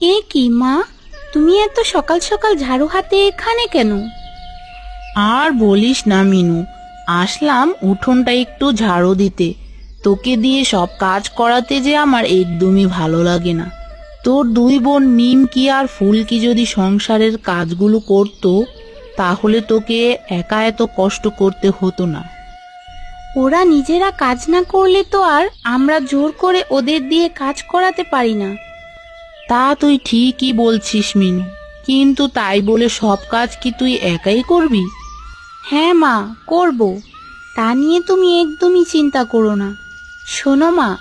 এ কি মা? তুমি এত সকাল সকাল ঝাড়ু হাতে এখানে কেন? আর বলিস না মিনু। আসলাম উঠোনটা একটু ঝাড়ু দিতে। তোকে দিয়ে সব কাজ করাতে যে আমার একদমই ভালো লাগে না। তোর দুই বোন নিমকি আর ফুলকি যদি সংসারের কাজগুলো করতো তাহলে তোকে একা এত কষ্ট করতে হতো না। ওরা নিজেরা কাজ না করলে তো আর আমরা জোর করে ওদের দিয়ে কাজ করাতে পারি না। তা তুই ঠিকই বলছিস মিনু। কিন্তু তাই বলে সব কাজ কি তুই একাই করবি? হ্যাঁ মা করব। তা নিয়ে তুমি একদমই চিন্তা করো না। শোনো মা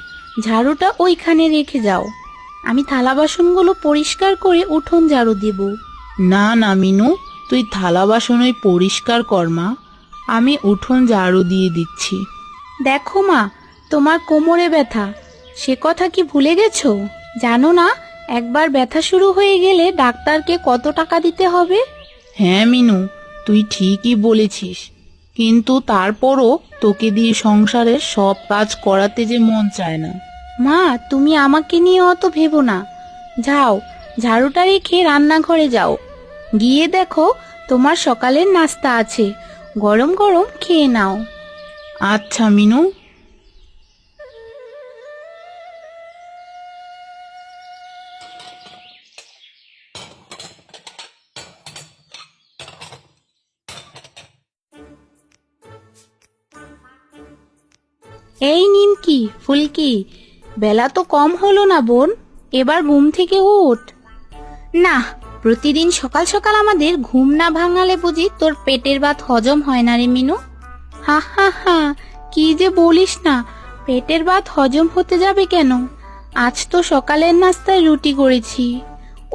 ঝাড়ুটা ওইখানে রেখে যাও। আমি থালা বাসনগুলো পরিষ্কার করে উঠোন ঝাড়ু দেব। না না মিনু তুই থালা বাসনই পরিষ্কার কর মা। আমি উঠোন ঝাড়ু দিয়ে দিচ্ছি। দেখো মা তোমার কোমরে ব্যথা। সে কথা কি ভুলে গেছো? জানো না একবার ব্যথা শুরু হয়ে গেলে ডাক্তারকে কত টাকা দিতে হবে? হ্যাঁ মিনু তুই ঠিকই বলেছিস। কিন্তু তারপরও তোকে দিয়ে সংসারের সব কাজ করাতে যে মন চায় না। মা তুমি আমাকে নিয়ে অত ভেবো না। যাও ঝাড়ুটা রেখে রান্নাঘরে যাও। গিয়ে দেখো তোমার সকালের নাস্তা আছে। গরম গরম খেয়ে নাও। আচ্ছা মিনু ফুলকি বেলা তো কম হলো না বোন, এবার ঘুম থেকে উঠ। না, প্রতিদিন সকাল সকাল আমাদের ঘুম না ভাঙালে বুঝি তোর পেটের ভাত হজম হয় না রে মিনু। হা হা হা, কি যে বলিস না, পেটের ভাত হজম হতে যাবে কেন? আজ তো সকালের নাস্তায় রুটি করেছি।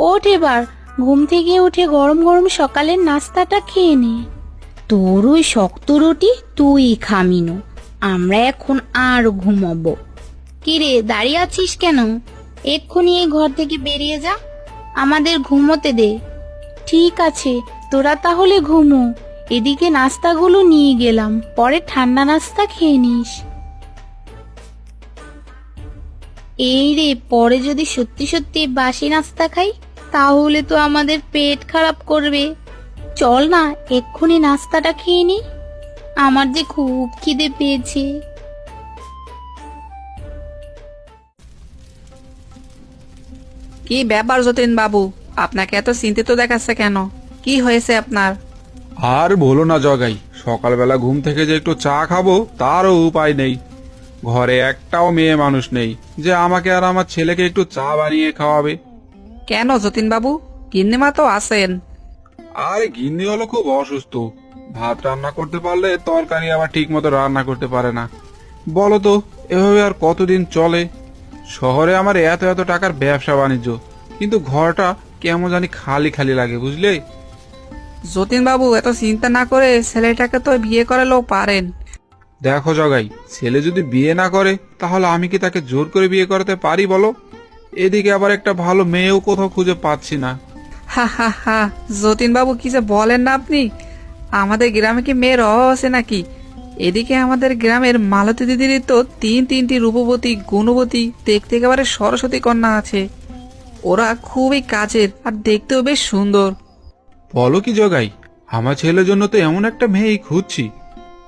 ওঠ এবার, ঘুম থেকে উঠে গরম গরম সকালের নাস্তাটা খেয়ে নে। তোর ওই শক্ত রুটি তুই খা মিনু, আমরা এখন আর ঘুমাবো। কিরে, দাঁড়িয়ে আছিস কেন? এক্ষুনি এই ঘর থেকে বেরিয়ে যা, আমাদের ঘুমোতে দে। ঠিক আছে, তোরা তাহলে ঘুমো। এদিকে নাস্তাগুলো নিয়ে গেলাম, পরে ঠান্ডা নাস্তা খেয়ে নিস। এই রে, পরে যদি সত্যি সত্যি বাসি নাস্তা খাই, তাহলে তো আমাদের পেট খারাপ করবে। চল না, এক্ষুনি নাস্তাটা খেয়ে নি। আমার যে খুব খিদে পেয়েছে। কি ব্যাপার যতীন বাবু? আপনাকে এত চিন্তিত দেখাচ্ছে কেন? কি হয়েছে আপনার? আর বলো না জগাই সকালবেলা ঘুম থেকে যে একটু চা খাব তারও উপায় নেই। ঘরে একটাও মেয়ে মানুষ নেই যে আমাকে আর আমার ছেলেকে একটু চা বানিয়ে খাওয়াবে। কেন যতীন বাবু? গিন্নিমা তো আছেন। আরে গিন্নি হলো খুব অসুস্থ। ভাত রান্না করতে পারলে তরকারি আবার ঠিক মতো রান্না করতে পারে না। বলো তো এভাবে আর কতদিন চলে? শহরে আমার এত এত টাকার ব্যবসা বাণিজ্য কিন্তু ঘরটা কেমন জানি খালি খালি লাগে বুঝলে? যতীন বাবু এত চিন্তা না করে ছেলেটাকে তো বিয়ে করালেও পারেন। দেখো জগাই ছেলে যদি বিয়ে না করে তাহলে আমি কি তাকে জোর করে বিয়ে করাতে পারি বলো? এদিকে আবার একটা ভালো মেয়েও কোথাও খুঁজে পাচ্ছি না। হা হা হা যতীন বাবু কি যে বলেন না আপনি? আমাদের গ্রামে কি মেয়ের অভাব আছে নাকি? এদিকে আমাদের গ্রামের মালতী দিদির তো তিন তিনটি রূপবতী গুণবতী দেখতে একেবারে সরস্বতী কন্যা আছে। ওরা খুবই কাজের আর দেখতেও বেশ সুন্দর। বলো কি জগাই আমার ছেলের জন্য তো এমন একটা মেয়েই খুঁজছি।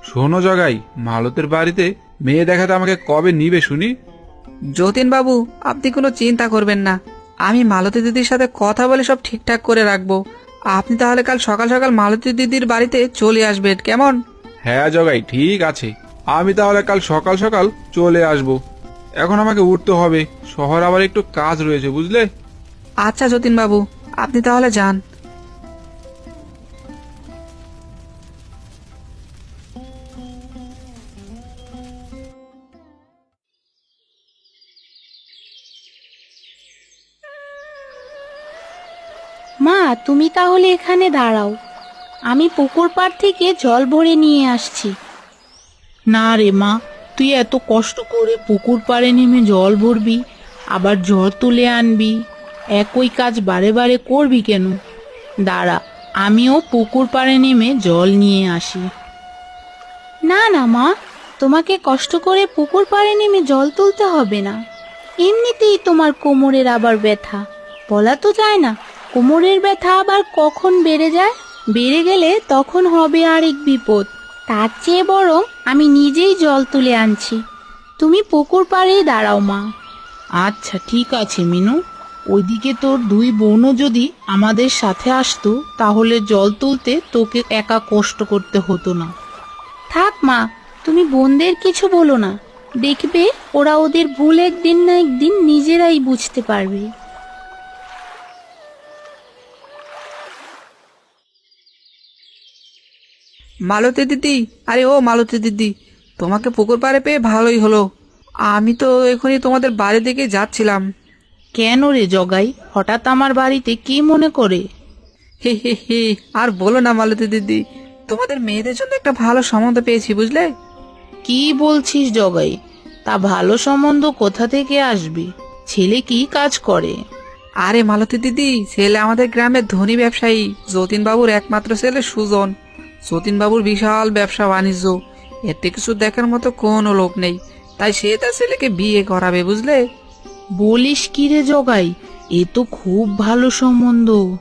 শোনো জগাই মালতের বাড়িতে মেয়ে দেখাতে আমাকে কবে নিবে শুনি? যতীন বাবু আপনি কোনো চিন্তা করবেন না। আমি মালতী দিদির সাথে কথা বলে সব ঠিকঠাক করে রাখব। আপনি তাহলে কাল সকাল সকাল মালতী দিদির বাড়িতে চলে আসবেন কেমন? হ্যাঁ জগাই ঠিক আছে। আমি তাহলে কাল সকাল সকাল চলে আসব। এখন আমাকে উঠতে হবে। শহর আবার একটু কাজ রয়েছে বুঝলে? আচ্ছা যতীন বাবু আপনি তাহলে যান। মা তুমি তাহলে এখানে দাঁড়াও। আমি পুকুর পাড় থেকে জল ভরে নিয়ে আসছি। না রে মা তুই এত কষ্ট করে পুকুর পাড়ে নেমে জল ভরবি আবার জ্বর তুলে আনবি একই কাজ বারে বারে করবি কেন? দাঁড়া আমিও পুকুর পাড়ে নেমে জল নিয়ে আসি। না না মা তোমাকে কষ্ট করে পুকুর পাড়ে নেমে জল তুলতে হবে না। এমনিতেই তোমার কোমরের আবার ব্যথা। বলা তো যায় না কোমরের ব্যথা আবার কখন বেড়ে যায়? বেড়ে গেলে তখন হবে আরেক বিপদ। তার চেয়ে বরং আমি নিজেই জল তুলে আনছি। তুমি পুকুর পাড়েই দাঁড়াও মা। আচ্ছা ঠিক আছে মিনু। ওইদিকে তোর দুই বোনও যদি আমাদের সাথে আসতো তাহলে জল তুলতে তোকে একা কষ্ট করতে হতো না। থাক মা তুমি বোনদের কিছু বলো না। দেখবে ওরা ওদের ভুল একদিন না একদিন নিজেরাই বুঝতে পারবে। মালতী দিদি? আরে ও মালতী দিদি তোমাকে পুকুর পাড়ে পেয়ে ভালোই হলো। আমি তো এখনই তোমাদের বাড়ি দিকে যাচ্ছিলাম। কেন রে জগাই? হঠাৎ আমার বাড়িতে কি মনে করে? হে হে হে আর বলো না মালতী দিদি তোমাদের মেয়েদের জন্য একটা ভালো সম্বন্ধ পেয়েছি বুঝলে? কি বলছিস জগাই? তা ভালো সম্বন্ধ কোথা থেকে আসবে? ছেলে কি কাজ করে? আরে মালতী দিদি ছেলে আমাদের গ্রামের ধনী ব্যবসায়ী যতীন বাবুর একমাত্র ছেলে সুজন। যতীন বাবুর বিশাল ব্যবসা বাণিজ্য। এতে কিছু দেখার মতো কোনো লোক নেই। তাই সে তার ছেলেকে বিয়ে করাবে বুঝলে? বলিস কি রে জগাই? এ তো খুব ভালো সম্বন্ধ।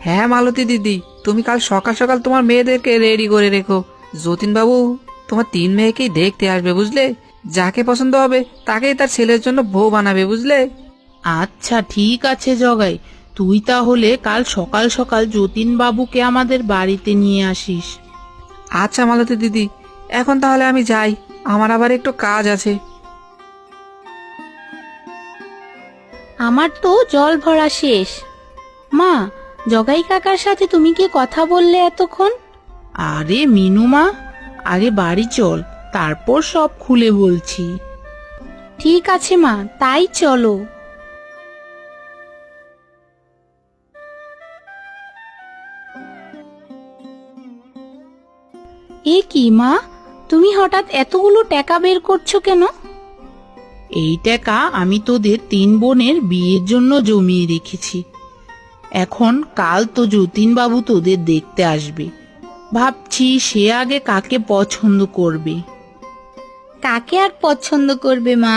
হ্যাঁ মালতী দিদি তুমি কাল সকাল সকাল তোমার মেয়েদেরকে রেডি করে রেখো। যতীন বাবু তোমার তিন মেয়েকেই দেখতে আসবে বুঝলে? যাকে পছন্দ হবে তাকেই তার ছেলের জন্য বউ বানাবে বুঝলে? আচ্ছা ঠিক আছে জগাই। তুই তাহলে কাল সকাল সকাল যতীন বাবুকে আমাদের বাড়িতে নিয়ে আসিস। আচ্ছা মালতী দিদি এখন তাহলে আমি যাই আমার আবার একটু কাজ আছে। আমার তো জল ভরা শেষ। মা জগাই কাকার সাথে তুমি কি কথা বললে এতক্ষণ? আরে মিনু মা আগে বাড়ি চল তারপর সব খুলে বলছি। ঠিক আছে মা তাই চলো। এ কি মা? তুমি হঠাৎ এতগুলো টাকা বের করছ কেন? এই টাকা আমি তোদের তিন বোনের বিয়ের জন্য জমিয়ে রেখেছি। এখন কাল তো যতীন বাবু তোদের দেখতে আসবে। ভাবছি সে আগে কাকে পছন্দ করবে। কাকে আর পছন্দ করবে মা?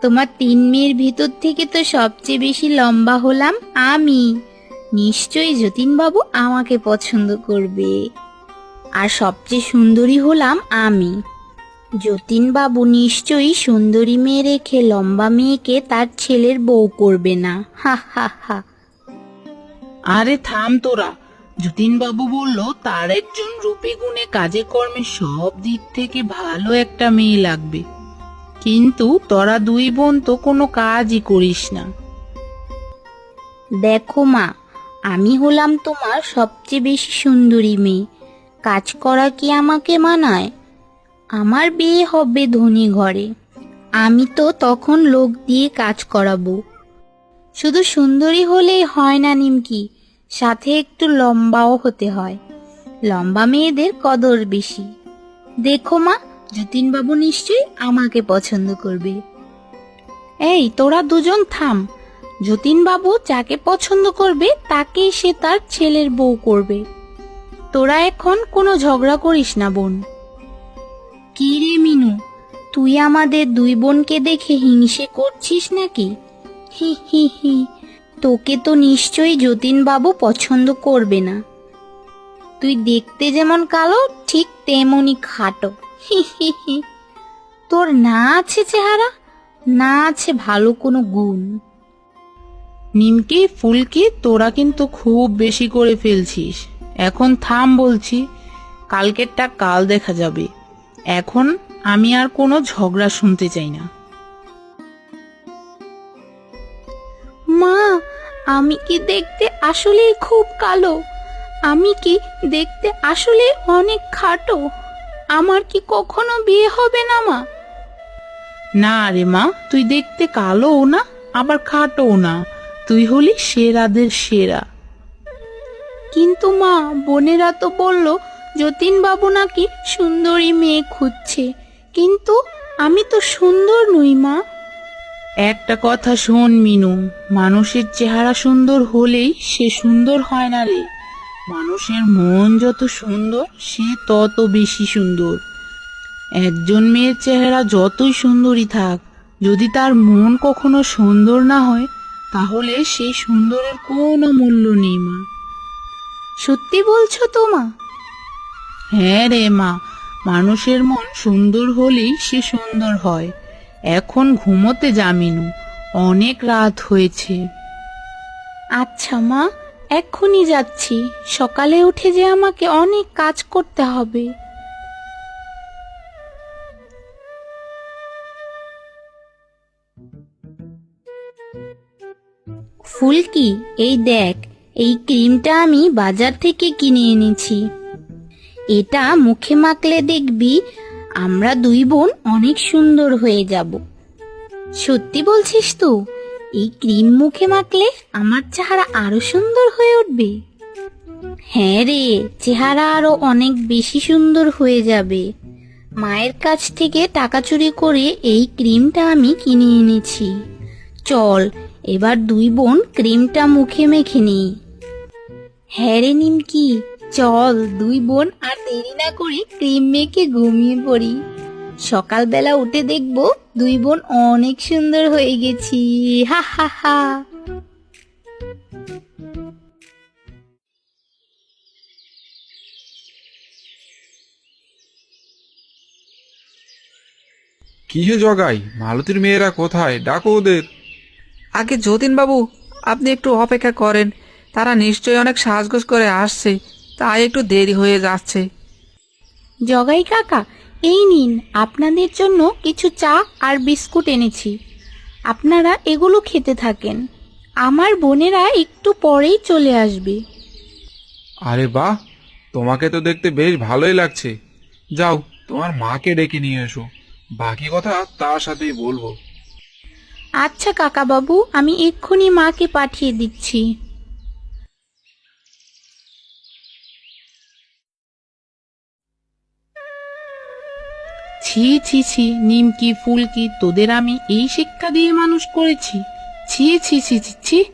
তোমার তিন মেয়ের ভিতর থেকে তো সবচেয়ে বেশি লম্বা হলাম আমি। নিশ্চয়ই যতীনবাবু আমাকে পছন্দ করবে। আর সবচেয়ে সুন্দরী হলাম আমি। যতীনবাবু নিশ্চয়ই সুন্দরী মেয়ে রেখে লম্বা মেয়েকে তার ছেলের বউ করবে না। হা হা হা। আরে থাম তোরা। যতীন বাবু বলল তার একজন রূপে গুণে কাজে কর্মে সব দিক থেকে ভালো একটা মেয়ে লাগবে। কিন্তু তোরা দুই বোন তো কোনো কাজই করিস না। দেখো মা আমি হলাম তোমার সবচেয়ে বেশি সুন্দরী মেয়ে। কাজ করা কি আমাকে মানায়? আমার বিয়ে হবে ধনী ঘরে। আমি তো তখন লোক দিয়ে কাজ করাবো। শুধু সুন্দরী হলেই হয় না নিমকি, সাথে একটু লম্বাও হতে হয়। লম্বা মেয়েদের কদর বেশি। দেখো মা, যতীনবাবু নিশ্চয়ই আমাকে পছন্দ করবে। এই, তোরা দুজন থাম। যতীনবাবু যাকে পছন্দ করবে, তাকেই সে তার ছেলের বউ করবে। তোরা এখন কোনো ঝগড়া করিস না বোন। কি রে মিনু তুই আমাদের দুই বোনকে দেখে হিংসে করছিস নাকি? হি হি হি তোকে তো নিশ্চয়ই যতীনবাবু পছন্দ করবে না। তুই দেখতে যেমন কালো ঠিক তেমনই খাটো। হি হি হি তোর না আছে চেহারা না আছে ভালো কোনো গুণ। নিমকি ফুলকি তোরা কিন্তু খুব বেশি করে ফেলছিস। এখন থাম বলছি কালকেরটা কাল দেখা যাবে। এখন আমি আর কোনো ঝগড়া শুনতে চাই না। মা আমি কি দেখতে আসলে খুব কালো? আমি কি দেখতে আসলে অনেক খাটো? আমার কি কখনো বিয়ে হবে না মা? না রে মা তুই দেখতে কালোও না আবার খাটোও না। তুই হলি সেরাদের সেরা। কিন্তু মা, বোনেরা তো বলল যতীন বাবু নাকি সুন্দরী মেয়ে খুঁজছে। কিন্তু আমি তো সুন্দর নই মা। একটা কথা শোন মিনু, মানুষের চেহারা সুন্দর হলেই সে সুন্দর হয় না রে। মানুষের মন যত সুন্দর, সে তত বেশি সুন্দর। একজন মেয়ের চেহারা যতই সুন্দরী থাক, যদি তার মন কখনো সুন্দর না হয়, তাহলে সেই সুন্দরের কোনো মূল্য নেই মা। সত্যি বলছো তো মা? হ্যাঁ রে মা মানুষের মন সুন্দর হলেই সে সুন্দর হয়। এখন ঘুমোতে জামিনু অনেক রাত হয়েছে। আচ্ছা মা এক্ষুনি যাচ্ছি। সকালে উঠে যে আমাকে অনেক কাজ করতে হবে। ফুলকি এই দেখ এই ক্রিমটা আমি বাজার থেকে কিনে এনেছি। এটা মুখে মাখলে দেখবি আমরা দুই বোন অনেক সুন্দর হয়ে যাব। সত্যি বলছিস তো, এই ক্রিম মুখে মাখলে আমার চেহারা আরও সুন্দর হয়ে উঠবে। হ্যাঁ রে, চেহারা আরও অনেক বেশি সুন্দর হয়ে যাবে। মায়ের কাছ থেকে টাকা চুরি করে এই ক্রিমটা আমি কিনে এনেছি। চল এবার দুই বোন ক্রিমটা মুখে মেখে নিই। হ্যাঁ রে নিমকি, চল দুই বোন আর দেরি না করে ক্রিম মেখে ঘুমিয়ে পড়ি। সকালবেলা উঠে দেখব দুই বোন অনেক সুন্দর হয়ে গেছি। হা হা হা। কি হে জগাই, মালতীর মেয়েরা কোথায়? ডাকো ওদের। আগে যতীন বাবু আপনি একটু অপেক্ষা করেন। তারা নিশ্চয়ই অনেক সাজগোজ করে আসছে তাই একটু দেরি হয়ে যাচ্ছে। জগাই কাকা এই নিন আপনাদের জন্য কিছু চা আর বিস্কুট এনেছি। আপনারা এগুলো খেতে থাকেন। আমার বোনেরা একটু পরেই চলে আসবে। আরে বাহ তোমাকে তো দেখতে বেশ ভালোই লাগছে। যাও তোমার মাকে ডেকে নিয়ে এসো। বাকি কথা তার সাথেই বলব। আচ্ছা কাকা বাবু আমি এক্ষুনি মাকে পাঠিয়ে দিচ্ছি। ছি ছি ছি, নিমকি, ফুলকি, তোদের আমি এই শিক্ষা দিয়ে মানুষ করেছি। ছি ছি ছি ছি ছি,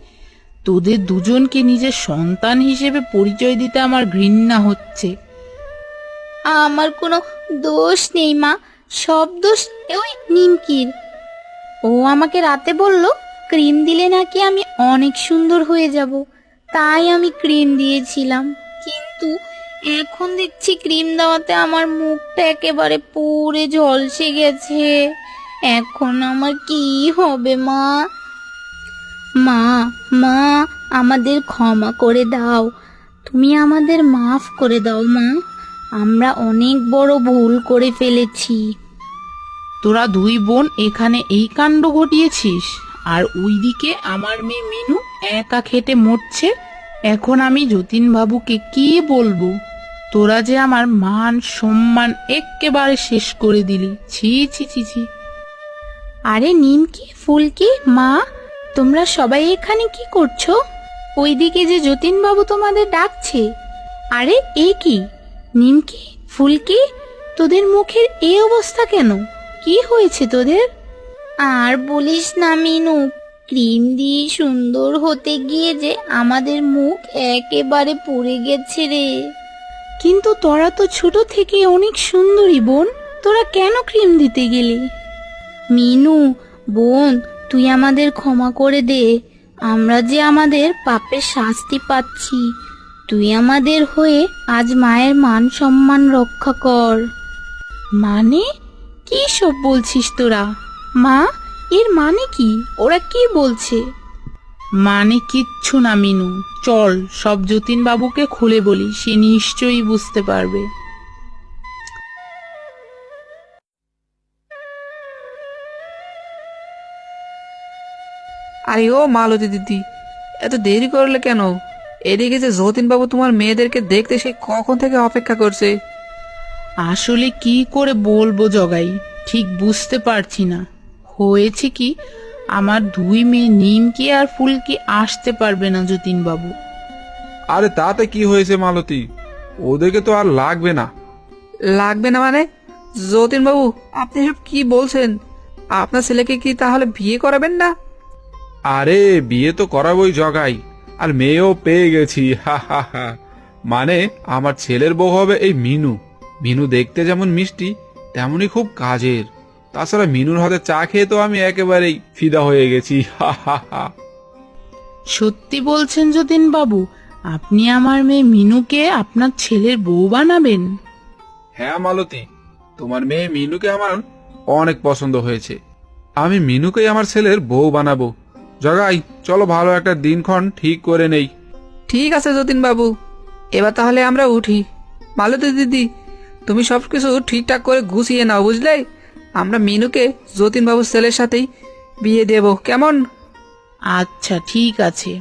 তোদের দুজনকে নিজের সন্তান হিসেবে পরিচয় দিতে আমার ঘৃণা হচ্ছে। আমার কোনো দোষ নেই মা, সব দোষ ওই নিমকির। ও আমাকে রাতে বলল, ক্রিম দিলে নাকি আমি অনেক সুন্দর হয়ে যাব। তাই আমি ক্রিম দিয়েছিলাম। কিন্তু এখন দেখছি ক্রিম দেওয়াতে আমার মুখটা একেবারে পুরে ঝলসে গেছে। এখন আমার কি হবে, মা? মা মা, আমাদের ক্ষমা করে দাও। তুমি আমাদের মাফ করে দাও, মা। আমরা অনেক বড় ভুল করে ফেলেছি। তোরা দুই বোন এখানে এই কাণ্ড ঘটিয়েছিস। আর ওইদিকে আমার মেয়ে মিনু একা খেটে মরছে। এখন আমি যতীন বাবুকে কি বলব? তোরা যে আমার মান সম্মান একেবারে শেষ করে দিলি। ছি ছি ছি ছি। আরে নিমকি, ফুলকি, মা, তোমরা সবাই এখানে কি করছ? ওইদিকে যে যতীনবাবু তোমাদের ডাকছে। আরে, এ কি? নিমকি, ফুলকি, তোদের মুখের এই অবস্থা কেন? কি হয়েছে তোদের? আর বলিস না মিনু ক্রিম দিয়ে সুন্দর হতে গিয়ে যে আমাদের মুখ একেবারে পুড়ে গেছে রে। কিন্তু তোরা তো ছোট থেকে অনেক সুন্দরী বোন তোরা কেন ক্রিম দিতে গেলি? মিনু বোন তুই আমাদের ক্ষমা করে দে। আমরা যে আমাদের পাপের শাস্তি পাচ্ছি তুই আমাদের হয়ে আজ মায়ের মান সম্মান রক্ষা কর। মানে? কি সব বলছিস তোরা? মা এর মানে কি? ওরা কি বলছে? মানে কিচ্ছু না মিনু। চল সব যতীন বাবুকে খুলে বলি সে নিশ্চয়ই বুঝতে পারবে। আরে ও মালতী দিদি এত দেরি করলে কেন? এদিকে যে যতীন বাবু তোমার মেয়েদেরকে দেখতে সে কখন থেকে অপেক্ষা করছে? আসলে কি করে বলব জগাই? ঠিক বুঝতে পারছি না। হয়েছে কি আমার দুই মেয়ে নিমকি আর ফুলকি আসতে পারবে না যতীন বাবু আরে তাতে কি হয়েছে মালতী? ওদেরকে তো আর লাগবে না। লাগবে না মানে? যতীন বাবু আপনি সব কি বলছেন? আপনার ছেলেকে কি তাহলে বিয়ে করাবেন না? আরে বিয়ে তো করাবই জগাই। আর মেয়েও পেয়ে গেছি হা হা হা। মানে আমার ছেলের বউ হবে এই মিনু। মিনু দেখতে যেমন মিষ্টি তেমনই খুব কাজের। তাছাড়া মিনুর হাতে চা খেয়ে তো আমি একেবারেই ফিদা হয়ে গেছি। হা হা হা। সত্যি বলছেন যতীন বাবু আপনি আমার মেয়ে মিনুকে আপনার ছেলের বউ বানাবেন? হ্যাঁ মালতী তোমার মেয়ে মিনুকে আমার অনেক পছন্দ হয়েছে। আমি মিনুকেই আমার ছেলের বউ বানাবো। জগাই চলো ভালো একটা দিনক্ষণ ঠিক করে নেই। ঠিক আছে যতীন বাবু এবার তাহলে আমরা উঠি। মালতী দিদি তুমি সব কিছু ঠিকঠাক করে গুছিয়ে নাও, বুঝলে? আমরা মিনুকে যতীনবাবুর ছেলের সাথেই বিয়ে দেব, কেমন? আচ্ছা ঠিক আছে।